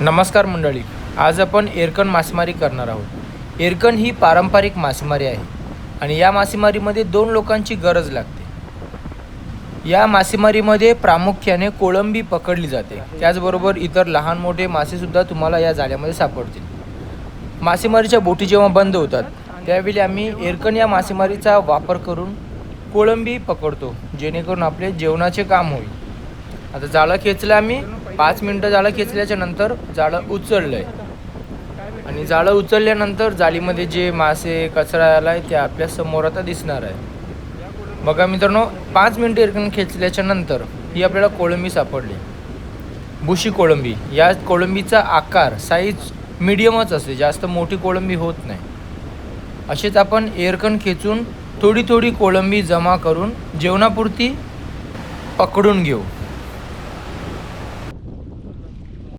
नमस्कार मंडळी आज आपण एरकण मासेमारी करणार आहोत. एरकण ही पारंपरिक मासेमारी आहे आणि या मासेमारीमध्ये दोन लोकांची गरज लागते. या मासेमारीमध्ये प्रामुख्याने कोळंबी पकडली जाते. त्याचबरोबर इतर लहान मोठे मासेसुद्धा तुम्हाला या जाळ्यामध्ये सापडतील. मासेमारीच्या बोटी जेव्हा बंद होतात त्यावेळी आम्ही एरकण या मासेमारीचा वापर करून कोळंबी पकडतो जेणेकरून आपले जेवणाचे काम होईल. आता जाळं खेचलं आम्ही. पाच मिनटं जाळं खेचल्याच्या नंतर जाळं उचललं आहे आणि जाळं उचलल्यानंतर जाळीमध्ये जे मासे कचरा आला आहे ते आपल्यासमोर आता दिसणार आहे. बघा मित्रांनो पाच मिनटं इरकण खेचल्याच्या नंतर ही आपल्याला कोळंबी सापडली. बुशी कोळंबी. या कोळंबीचा आकार साईज मिडियमच असते जास्त मोठी कोळंबी होत नाही. असेच आपण एअरकन खेचून थोडी थोडी कोळंबी जमा करून जेवणापुरती पकडून घेऊ.